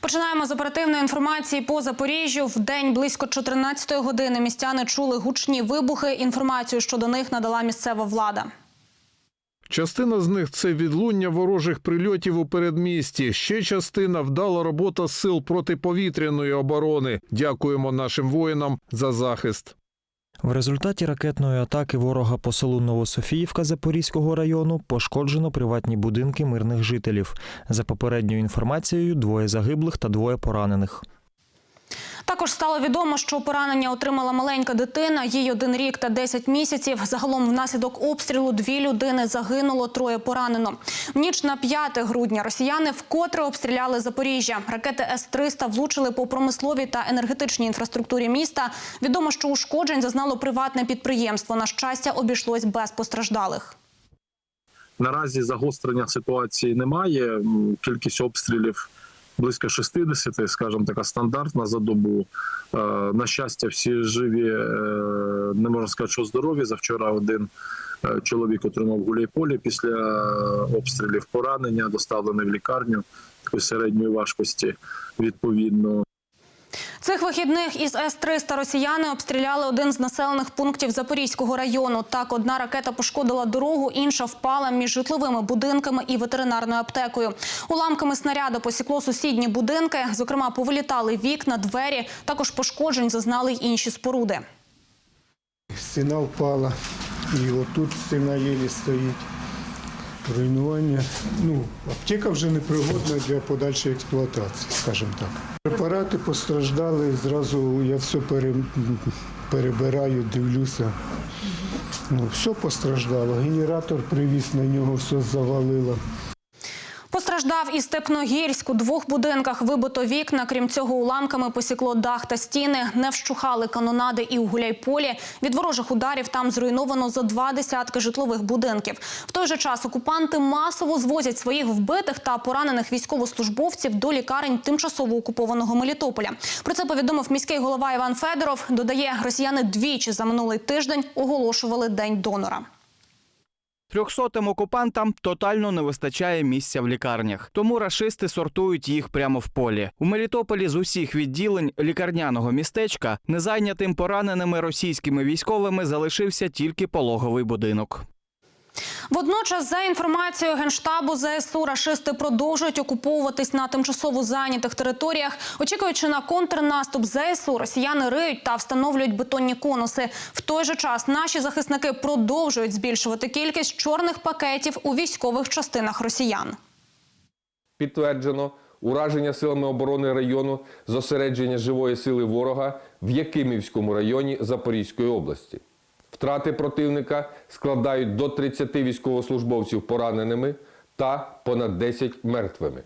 Починаємо з оперативної інформації по Запоріжжю. В день близько 14 години містяни чули гучні вибухи. Інформацію щодо них надала місцева влада. Частина з них це відлуння ворожих прильотів у передмісті. Ще частина вдала робота сил протиповітряної оборони. Дякуємо нашим воїнам за захист. В результаті ракетної атаки ворога по селу Новософіївка Запорізького району пошкоджено приватні будинки мирних жителів. За попередньою інформацією, двоє загиблих та двоє поранених. Також стало відомо, що поранення отримала маленька дитина. Їй один рік та 10 місяців. Загалом внаслідок обстрілу дві людини загинуло, троє поранено. В ніч на 5 грудня росіяни вкотре обстріляли Запоріжжя. Ракети С-300 влучили по промисловій та енергетичній інфраструктурі міста. Відомо, що ушкоджень зазнало приватне підприємство. На щастя, обійшлось без постраждалих. Наразі загострення ситуації немає. Кількість обстрілів близько 60, скажімо, така стандартна за добу. Е, На щастя, всі живі, е, не можна сказати, що здорові. Завчора один е, чоловік отримав гуляйполі після обстрілів поранення, доставлений в лікарню такої середньої важкості відповідно. Цих вихідних із С-300 росіяни обстріляли один з населених пунктів Запорізького району. Так, одна ракета пошкодила дорогу, інша впала між житловими будинками і ветеринарною аптекою. Уламками снаряду посікло сусідні будинки. Зокрема, повилітали вікна, двері. Також пошкоджень зазнали й інші споруди. Стіна впала, і отут стіна єлі стоїть. Руйнування. Ну, аптека вже непригодна для подальшої експлуатації, скажімо так. Препарати постраждали, зразу я все пере, перебираю, дивлюся. Ну, все постраждало. Генератор привіз на нього, все завалило. Постраждав і Степногірськ. У двох будинках вибито вікна. Крім цього, уламками посікло дах та стіни. Не вщухали канонади і у Гуляйполі. Від ворожих ударів там зруйновано за два десятки житлових будинків. В той же час окупанти масово звозять своїх вбитих та поранених військовослужбовців до лікарень тимчасово окупованого Мелітополя. Про це повідомив міський голова Іван Федоров. Додає, росіяни двічі за минулий тиждень оголошували день донора. Трьохсотим окупантам тотально не вистачає місця в лікарнях, тому рашисти сортують їх прямо в полі. У Мелітополі з усіх відділень лікарняного містечка незайнятим пораненими російськими військовими залишився тільки пологовий будинок. Водночас, за інформацією генштабу ЗСУ, рашисти продовжують окуповуватись на тимчасово зайнятих територіях. Очікуючи на контрнаступ ЗСУ, росіяни риють та встановлюють бетонні конуси. В той же час наші захисники продовжують збільшувати кількість чорних пакетів у військових частинах росіян. Підтверджено ураження силами оборони району зосередження живої сили ворога в Якимівському районі Запорізької області. Втрати противника складають до 30 військовослужбовців пораненими та понад 10 мертвими.